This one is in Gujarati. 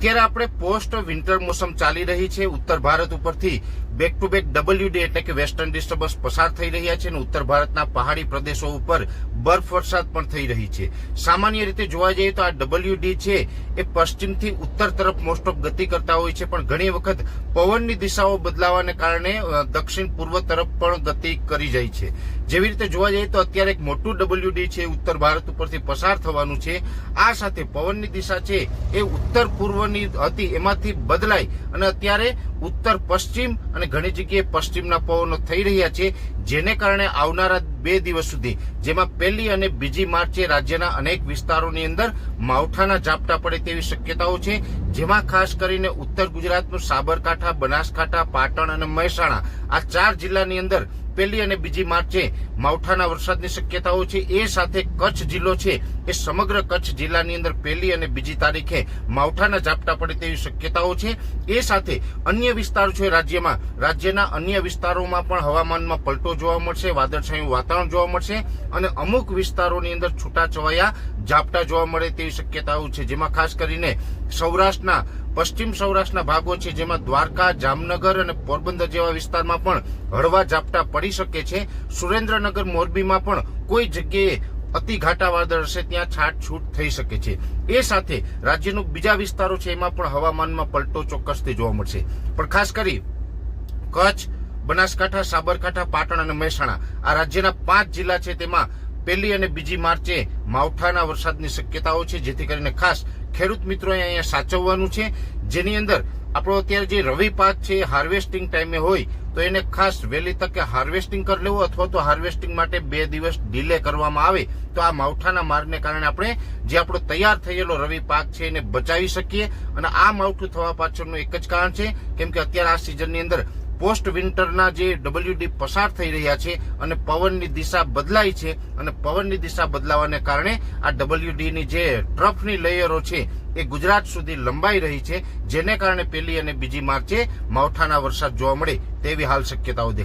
અત્યારે આપણે પોસ્ટ વિન્ટર મોસમ ચાલી રહી છે. ઉત્તર ભારત ઉપરથી back to back W D એટલે કે વેસ્ટર્ન ડિસ્ટર્બન્સ પસાર થઈ રહ્યા છે અને ઉત્તર ભારતના પહાડી પ્રદેશો ઉપર બરફ વરસાદ પણ થઈ રહી છે. સામાન્ય રીતે જોવા જઈએ તો આ ડબલ્યુ ડી છે એ પશ્ચિમથી ઉત્તર તરફ મોસ્ટ ઓફ ગતિ કરતા હોય છે, પણ ઘણી વખત પવનની દિશાઓ બદલાવાને કારણે દક્ષિણ પૂર્વ તરફ પણ ગતિ કરી જાય છે. જેવી રીતે જોવા જઈએ તો અત્યારે એક મોટું ડબલ્યુડી છે, ઉત્તર ભારત ઉપરથી પસાર થવાનું છે. આ સાથે પવનની દિશા છે એ ઉત્તર પૂર્વની હતી, એમાંથી બદલાઈ અને અત્યારે ઉત્તર પશ્ચિમ અને ઘણી જગ્યાએ પશ્ચિમના પવનો થઈ રહ્યા છે, જેને કારણે આવનારા બે દિવસ સુધી, જેમાં પહેલી અને બીજી માર્ચે રાજ્યના અનેક વિસ્તારોની અંદર માવઠાના ઝાપટા પડે તેવી શક્યતાઓ છે, જેમાં ખાસ કરીને ઉત્તર ગુજરાતનું સાબરકાંઠા, બનાસકાંઠા, પાટણ અને મહેસાણા, આ ચાર જિલ્લાની અંદર પહેલી અને બીજી માર્ચે માવઠાના વરસાદની શક્યતાઓ છે. એ સાથે કચ્છ જિલ્લો છે એ સમગ્ર કચ્છ જિલ્લાની અંદર પહેલી અને બીજી તારીખે માવઠાના ઝાપટા પડે તેવી શક્યતાઓ છે. એ સાથે અન્ય વિસ્તારો છે રાજ્યમાં. રાજ્યના અન્ય વિસ્તારોમાં પણ હવામાનમાં પલટો જોવા મળશે, વાદળછાયું વાતાવરણ જોવા મળશે અને અમુક વિસ્તારોની અંદર છૂટાછવાયા ઝાપટા જોવા મળે તેવી શક્યતાઓ છે. જેમાં ખાસ કરીને સૌરાષ્ટ્રના પશ્ચિમ સૌરાષ્ટ્રના ભાગો છે, જેમાં દ્વારકા, જામનગર અને પોરબંદર જેવા વિસ્તારમાં પણ હળવા ઝાપટા પડી શકે છે. સુરેન્દ્રનગર, મોરબીમાં પણ કોઈ જગ્યાએ અતિ ઘાટા વાદળ હશે, ત્યાં છાટછૂટ થઈ શકે છે. એ સાથે રાજ્યનું બીજા વિસ્તારો છે, એમાં પણ હવામાનમાં પલટો ચોક્કસથી જોવા મળશે. પણ ખાસ કરી કચ્છ, બનાસકાંઠા, સાબરકાંઠા, પાટણ અને મહેસાણા આ રાજ્યના પાંચ જિલ્લા છે, તેમાં પહેલી અને બીજી માર્ચે માવઠાના વરસાદની શક્યતાઓ છે, જેથી કરીને ખાસ ખેડૂત મિત્રોએ અહીંયા સાચવવાનું છે. જેની અંદર આપણો અત્યારે જે રવિ પાક છે, હાર્વેસ્ટિંગ ટાઈમે હોય, તો એને ખાસ વહેલી તકે હાર્વેસ્ટિંગ કરી લેવું અથવા તો હાર્વેસ્ટિંગ માટે બે દિવસ ડીલે કરવામાં આવે, તો આ માવઠાના મારને કારણે આપણે જે આપણો તૈયાર થયેલો રવિ પાક છે એને બચાવી શકીએ. અને આ માવઠું થવા પાછળનું એક જ કારણ છે, કેમ કે અત્યારે આ સિઝનની અંદર પોસ્ટ વિન્ટરના જે ડબલ્યુડી પસાર થઈ રહ્યા છે અને પવનની દિશા બદલાય છે અને પવનની દિશા બદલાવાને કારણે આ ડબલ્યુડીની જે ટ્રફની લેયરો છે એ ગુજરાત સુધી લંબાઈ રહી છે, જેને કારણે પહેલી અને બીજી માર્ચે માવઠાના વરસાદ જોવા મળે તેવી હાલ શક્યતાઓ દેખાય